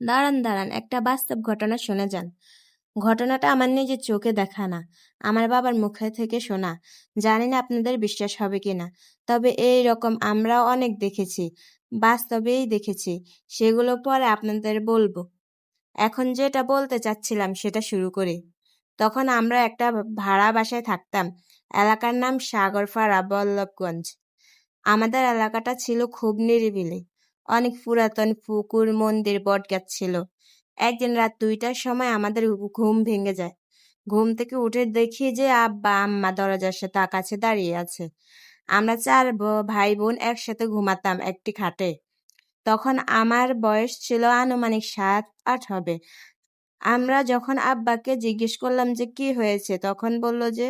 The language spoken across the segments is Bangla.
দাঁড়ান দাঁড়ান, একটা বাস্তব ঘটনা শুনে যান। ঘটনাটা আমার নিজের চোখে দেখা না, আমার বাবার মুখে থেকে শোনা। জানি না আপনাদের বিশ্বাস হবে কিনা তবে এই রকম আমরাও অনেক দেখেছি, বাস্তবেই দেখেছি, সেগুলো পরে আপনাদের বলব। এখন যেটা বলতে চাচ্ছিলাম সেটা শুরু করি। তখন আমরা একটা ভাড়া বাসায় থাকতাম, এলাকার নাম সাগরপাড়া বল্লভগঞ্জ। আমাদের এলাকাটা ছিল খুব নিরিবিলি অনেক পুরাতন পুকুর, মন্দির, বটগাছ ছিল। একদিন রাত দুইটার সময় আমাদের ঘুম ভেঙে যায়। ঘুম থেকে উঠে দেখি যে আব্বা, আম্মা দরজার সাথে কাছে দাঁড়িয়ে আছে। আমরা চার ভাই বোন একসাথে ঘুমাতাম একটি খাটে। তখন আমার বয়স ছিল আনুমানিক সাত, আট হবে। আমরা যখন আব্বাকে জিজ্ঞেস করলাম যে কি হয়েছে, তখন বলল যে,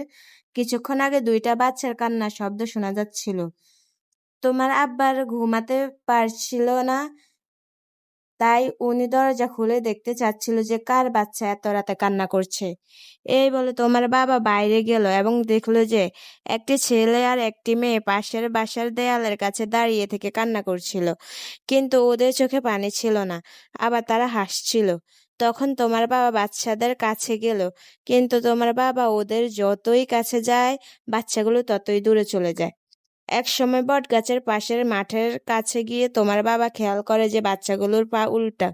কিছুক্ষণ আগে দুইটা বাচ্চার কান্নার শব্দ শোনা যাচ্ছিল। তোমার আব্বার ঘুমাতে পারছিল না, তাই উনি দরজা খুলে দেখতে চাচ্ছিল যে কার বাচ্চা এত রাতে কান্না করছে। এই বলে তোমার বাবা বাইরে গেল এবং দেখল যে একটি ছেলে আর একটি মেয়ে পাশের বাসার দেয়ালের কাছে দাঁড়িয়ে থেকে কান্না করছিল, কিন্তু ওদের চোখে পানি ছিল না, আবার তারা হাসছিল। তখন তোমার বাবা বাচ্চাদের কাছে গেল, কিন্তু তোমার বাবা ওদের যতই কাছে যায়, বাচ্চাগুলো ততই দূরে চলে যায়। এক সময় বট গাছের পাশের মাঠের কাছে গিয়ে তোমার বাবা খেয়াল করে যে বাচ্চাগুলোর পা উল্টা।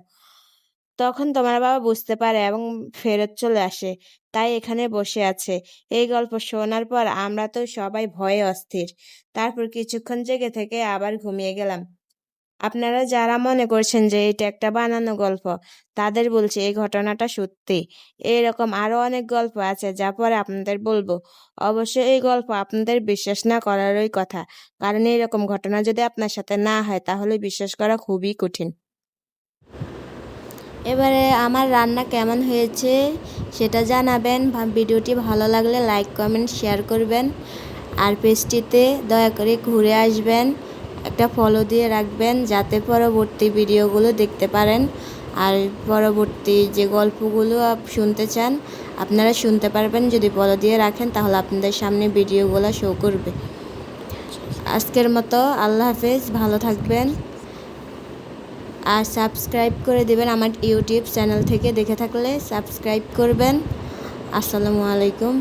তখন তোমার বাবা বুঝতে পারে এবং ফেরত চলে আসে, তাই এখানে বসে আছে। এই গল্প শোনার পর আমরা তো সবাই ভয়ে অস্থির। তারপর কিছুক্ষণ জেগে থেকে আবার ঘুমিয়ে গেলাম। আপনারা যারা মনে করছেন যে এটা একটা বানানো গল্প, তাদের বলছি এই ঘটনাটা সত্যি। এরকম আরও অনেক গল্প আছে যা পরে আপনাদের বলব। অবশ্যই এই গল্প আপনাদের বিশ্বাস না করারই কথা। কারণ এরকম ঘটনা যদি আপনার সাথে না হয়, তাহলে বিশ্বাস করা খুবই কঠিন। এবারে আমার রান্না কেমন হয়েছে সেটা জানাবেন। ভিডিওটি ভালো লাগলে লাইক, কমেন্ট, শেয়ার করবেন। আর পেজটিতে দয়া করে ঘুরে আসবেন। একটা ফলো দিয়ে রাখবেন যাতে পরবর্তী ভিডিওগুলো দেখতে পারেন। আর পরবর্তী যে গল্পগুলো শুনতে চান, আপনারা শুনতে পারবেন। যদি ফলো দিয়ে রাখেন, তাহলে আপনাদের সামনে ভিডিওগুলো শো করবে। আজকের মতো আল্লাহ হাফেজ, ভালো থাকবেন। আর সাবস্ক্রাইব করে দেবেন আমার ইউটিউব চ্যানেল থেকে। দেখে থাকলে সাবস্ক্রাইব করবেন। আসসালামু আলাইকুম।